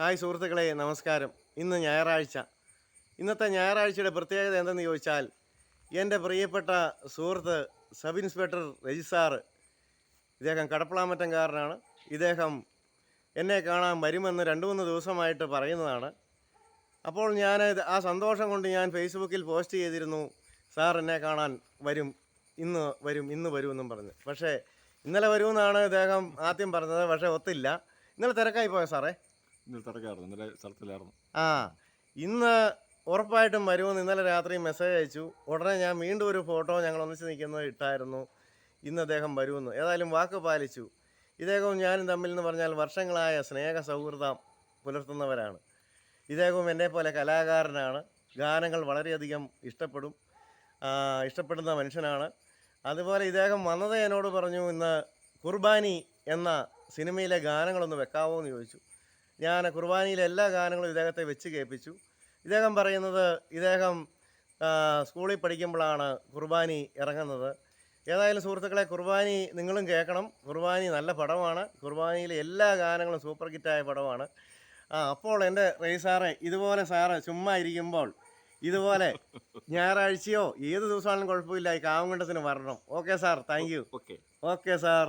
Hi സുഹൃത്തുക്കളെ നമസ്കാരം. ഇന്ന് ഞായറാഴ്ച. ഇന്നത്തെ ഞായറാഴ്ചയുടെ പ്രത്യേകത എന്തെന്ന് ചോദിച്ചാൽ എന്റെ പ്രിയപ്പെട്ട സുഹൃത്ത് സബ് ഇൻസ്പെക്ടർ രജിസാർ ഇദ്ദേഹം കടപ്പളാമറ്റംകാരനാണ് ഇദ്ദേഹം എന്നെ കാണാൻ വരുമെന്ന് രണ്ട് മൂന്ന് ദിവസമായിട്ട് പറയുന്നതാണ്. അപ്പോൾ ഞാൻ ആ സന്തോഷം കൊണ്ട് ഞാൻ ഫേസ്ബുക്കിൽ പോസ്റ്റ് ചെയ്തിരുന്നു സാർ എന്നെ കാണാൻ വരും ഇന്ന് വരും ഇന്ന് വരുമെന്നും പറഞ്ഞ്. പക്ഷേ ഇന്നലെ വരുമെന്നാണ് ഇദ്ദേഹം ആദ്യം പറഞ്ഞത് പക്ഷേ ഒത്തില്ല. ഇന്നലെ തിരക്കായി പോയോ സാറേ? ആ ഇന്ന് ഉറപ്പായിട്ടും വരുമെന്ന് ഇന്നലെ രാത്രി മെസ്സേജ് അയച്ചു. ഉടനെ ഞാൻ വീണ്ടും ഒരു ഫോട്ടോ ഞങ്ങൾ ഒന്നിച്ച് നിൽക്കുന്നത് ഇട്ടായിരുന്നു. ഇന്ന് അദ്ദേഹം വരുമെന്ന്. ഏതായാലും വാക്ക് പാലിച്ചു. ഇദ്ദേഹവും ഞാനും തമ്മിൽ എന്ന് പറഞ്ഞാൽ വർഷങ്ങളായ സ്നേഹ സൗഹൃദം പുലർത്തുന്നവരാണ്. ഇദ്ദേഹവും എന്നെ പോലെ കലാകാരനാണ്. ഗാനങ്ങൾ വളരെയധികം ഇഷ്ടപ്പെടും. ഇഷ്ടപ്പെടുന്ന മനുഷ്യനാണ്. അതുപോലെ ഇദ്ദേഹം വന്നത് എന്നോട് പറഞ്ഞു ഇന്ന് കുർബാനി എന്ന സിനിമയിലെ ഗാനങ്ങളൊന്ന് വെക്കാവോ എന്ന് ചോദിച്ചു. ഞാൻ കുർബാനയിലെ എല്ലാ ഗാനങ്ങളും ഇദ്ദേഹത്തെ വെച്ച് കേൾപ്പിച്ചു. ഇദ്ദേഹം പറയുന്നത് ഇദ്ദേഹം സ്കൂളിൽ പഠിക്കുമ്പോഴാണ് കുർബാനി ഇറങ്ങുന്നത്. ഏതായാലും സുഹൃത്തുക്കളെ കുർബാനി നിങ്ങളും കേൾക്കണം. കുർബാനി നല്ല പടമാണ്. കുർബാനിയിലെ എല്ലാ ഗാനങ്ങളും സൂപ്പർ ഹിറ്റായ പടമാണ്. ആ അപ്പോൾ എന്റെ റെയ് സാറേ ഇതുപോലെ സാറ് ചുമ്മാ ഇരിക്കുമ്പോൾ ഇതുപോലെ ഞായറാഴ്ചയോ ഏത് ദിവസമാണെങ്കിലും കുഴപ്പമില്ല. ഈ കാവുങ്കണ്ടത്തിന് വരണം. Okay sir thank you. Okay. Okay sir.